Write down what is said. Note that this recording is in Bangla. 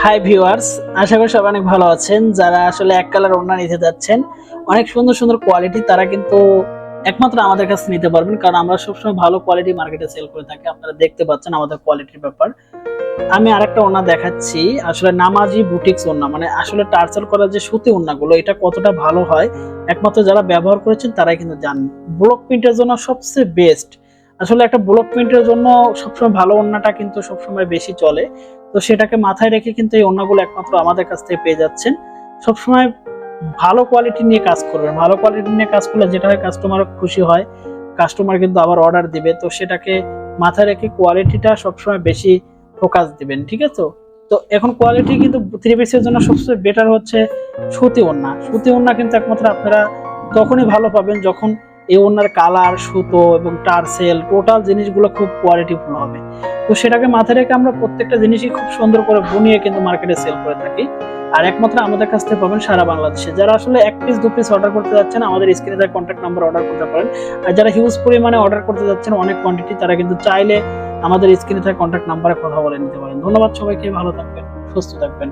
হাই ভিউয়ার্স আশা করি সবাই অনেক ভালো আছেন। যারা আসলে এক কালার ওড়না নিতে যাচ্ছেন, অনেক সুন্দর সুন্দর কোয়ালিটি তারা কিন্তু একমাত্র আমাদের কাছে নিতে পারবেন, কারণ আমরা সবসময় ভালো কোয়ালিটি মার্কেটে সেল করে থাকি। আপনারা দেখতে পাচ্ছেন আমাদের কোয়ালিটির ব্যাপার। আমি আরেকটা ওড়না দেখাচ্ছি। আসলে নামাজি বুটিক্স ওড়না মানে আসলে টার্চার করা যে সুতি ওড়নাগুলো, এটা কতটা ভালো হয়, একমাত্র যারা ব্যবহার করেছেন তারাই কিন্তু জানেন। ব্লক প্রিন্টের জন্য সবচেয়ে বেস্ট আসলে একটা ব্লক প্রিন্টের জন্য সবসময় ভালো ওড়নাটা কিন্তু সবসময় বেশি চলে। তো সেটাকে মাথায় রেখে কিন্তু এই ওড়নাগুলো একমাত্র আমাদের কাছ থেকে পেয়ে যাচ্ছেন। সবসময় ভালো কোয়ালিটি নিয়ে কাজ করবেন। ভালো কোয়ালিটি নিয়ে কাজ করলে যেটা হয় কাস্টমার খুশি হয় কাস্টমার কিন্তু আবার অর্ডার দিবে। তো সেটাকে মাথায় রেখে কোয়ালিটিটা সবসময় বেশি ফোকাস দিবেন, ঠিক আছে? তো? এখন কোয়ালিটি কিন্তু থ্রি পিসের জন্য সবচেয়ে বেটার হচ্ছে সুতি ওড়না। সুতি ওড়না কিন্তু একমাত্র আপনারা তখনই ভালো পাবেন যখন এই ওড়নার কালার, সুতো এবং টার্সেল, টোটাল জিনিসগুলো খুব কোয়ালিটিফুল হবে। তো সেটাকে মাথায় রেখে আমরা প্রত্যেকটা জিনিসই খুব সুন্দর করে বুনিয়ে কিন্তু মার্কেটে সেল করে থাকি। আর একমাত্র আমাদের কাছ থেকে পাবেন সারা বাংলাদেশে। যারা আসলে এক পিস দু পিস অর্ডার করতে যাচ্ছেন, আমাদের স্ক্রিনে তার কন্ট্যাক্ট নাম্বার অর্ডার করতে পারেন। আর যারা হিউজ পরিমাণে অর্ডার করতে যাচ্ছেন, অনেক কোয়ান্টিটি তারা কিন্তু চাইলে আমাদের স্ক্রিনে থাকা কন্ট্যাক্ট নাম্বারে কথা বলে নিতে পারেন। ধন্যবাদ সবাইকে, ভালো থাকবেন, সুস্থ থাকবেন।